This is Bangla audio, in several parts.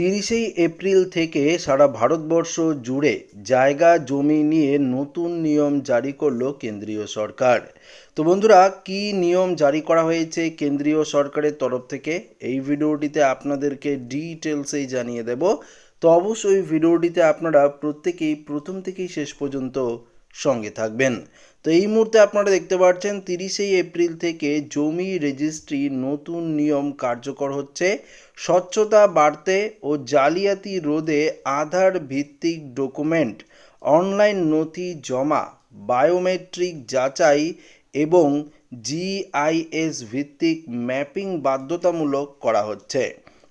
তিরিশেই এপ্রিল থেকে সারা ভারতবর্ষ জুড়ে জায়গা, জমি নিয়ে নতুন নিয়ম জারি করল কেন্দ্রীয় সরকার। তো বন্ধুরা, কি নিয়ম জারি করা হয়েছে কেন্দ্রীয় সরকারের তরফ থেকে? এই ভিডিওটিতে আপনাদেরকে ডিটেলসেই জানিয়ে দেব। তো অবশ্যই ভিডিওটিতে আপনারা প্রত্যেকেই প্রথম থেকেই শেষ পর্যন্ত সঙ্গে থাকবেন। তো এই মুহূর্তে আপনারা দেখতে পাচ্ছেন তিরিশেই এপ্রিল থেকে জমি রেজিস্ট্রি নতুন নিয়ম কার্যকর হচ্ছে। স্বচ্ছতা বাড়তে ও জালিয়াতি রোধে আধার ভিত্তিক ডকুমেন্ট, অনলাইন নথি জমা, বায়োমেট্রিক যাচাই এবং জিআইএস ভিত্তিক ম্যাপিং বাধ্যতামূলক করা হচ্ছে।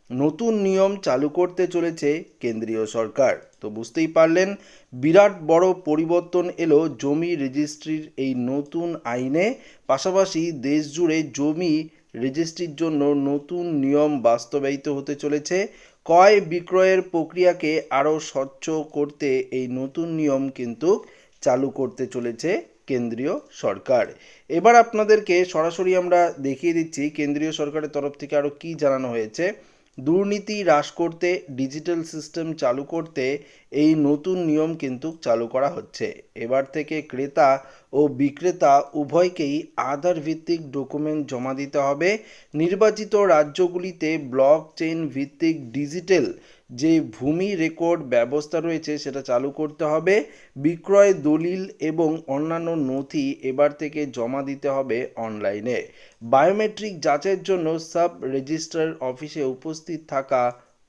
নতুন নিয়ম চালু করতে চলেছে কেন্দ্রীয় সরকার। তো বুঝতেই পারলেন, বিরাট বড় পরিবর্তন এলো জমি রেজিস্ট্রির এই নতুন আইনে। পাশাপাশি দেশ জুড়ে জমি রেজিস্ট্রির জন্য নতুন নিয়ম বাস্তবায়িত হতে চলেছে। ক্রয় বিক্রয়ের প্রক্রিয়াকে আরও স্বচ্ছ করতে এই নতুন নিয়ম কিন্তু চালু করতে চলেছে কেন্দ্রীয় সরকার। এবার আপনাদেরকে সরাসরি আমরা দেখিয়ে দিচ্ছি কেন্দ্রীয় সরকারের তরফ থেকে আরও কী জানানো হয়েছে। দুর্নীতি হ্রাস করতে ডিজিটাল সিস্টেম চালু করতে এই নতুন নিয়ম কিন্তু চালু করা হচ্ছে। এবার থেকে ক্রেতা ও বিক্রেতা উভয়কেই আধার ভিত্তিক ডকুমেন্ট জমা দিতে হবে। নির্বাচিত রাজ্যগুলিতে ব্লক চেইন ভিত্তিক ডিজিটাল যে ভূমি রেকর্ড ব্যবস্থা রয়েছে সেটা চালু করতে হবে, বিক্রয় দলিল এবং অন্যান্য নথি এবার থেকে জমা দিতে হবে অনলাইনে বায়োমেট্রিক যাচের জন্য সাব রেজিস্ট্রার অফিসে উপস্থিত থাকা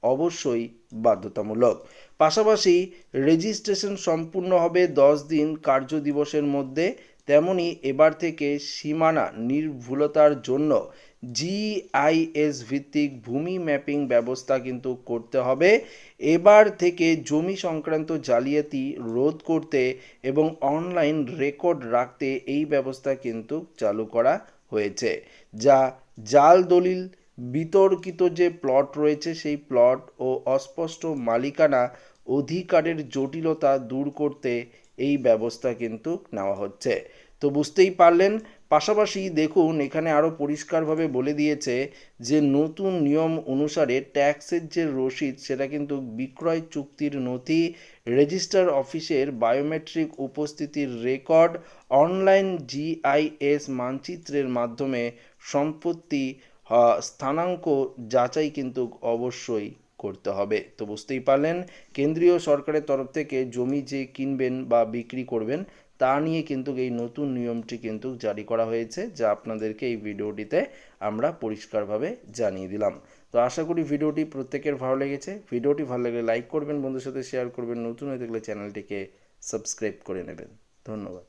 অবশ্যই বাধ্যতামূলক। পাশাপাশি রেজিস্ট্রেশন সম্পূর্ণ হবে দশ দিন কার্য দিবসের মধ্যে। তেমনি এবার থেকে সীমানা নির্ভুলতার জন্য জিআইএস ভিত্তিক ভূমি ম্যাপিং ব্যবস্থা কিন্তু করতে হবে। এবার থেকে জমি সংক্রান্ত জালিয়াতি রোধ করতে এবং অনলাইন রেকর্ড রাখতে এই ব্যবস্থা কিন্তু চালু করা হয়েছে, যা জাল দলিল, বিতর্কিত যে প্লট রয়েছে সেই প্লট ও অস্পষ্ট মালিকানা অধিকারের জটিলতা দূর করতে এই ব্যবস্থা কিন্তু নেওয়া হচ্ছে। তো বুঝতেই পারলেন, পাশাপাশি দেখুন, এখানে আরও পরিষ্কারভাবে বলে দিয়েছে যে, নতুন নিয়ম অনুসারে ট্যাক্সের যে রসিদ, সেটা কিন্তু বিক্রয় চুক্তির নথি, রেজিস্টার অফিসের বায়োমেট্রিক উপস্থিতির রেকর্ড, অনলাইন জিআইএস মানচিত্রের মাধ্যমে সম্পত্তি স্থানাঙ্ক যাচাই কিন্তু অবশ্যই করতে হবে। তো বুঝতেই পারলেন, কেন্দ্রীয় সরকারের তরফ থেকে জমি যে কিনবেন বা বিক্রি করবেন, তা নিয়ে কিন্তু এই নতুন নিয়মটি কিন্তু জারি করা হয়েছে, যা আপনাদেরকে এই ভিডিওটিতে আমরা পরিষ্কারভাবে জানিয়ে দিলাম। তো আশা করি ভিডিওটি প্রত্যেকের ভালো লেগেছে। ভিডিওটি ভালো লাগলে লাইক করবেন বন্ধুর সাথে শেয়ার করবেন, নতুন হয়ে থাকলে চ্যানেলটিকে সাবস্ক্রাইব করে নেবেন। ধন্যবাদ।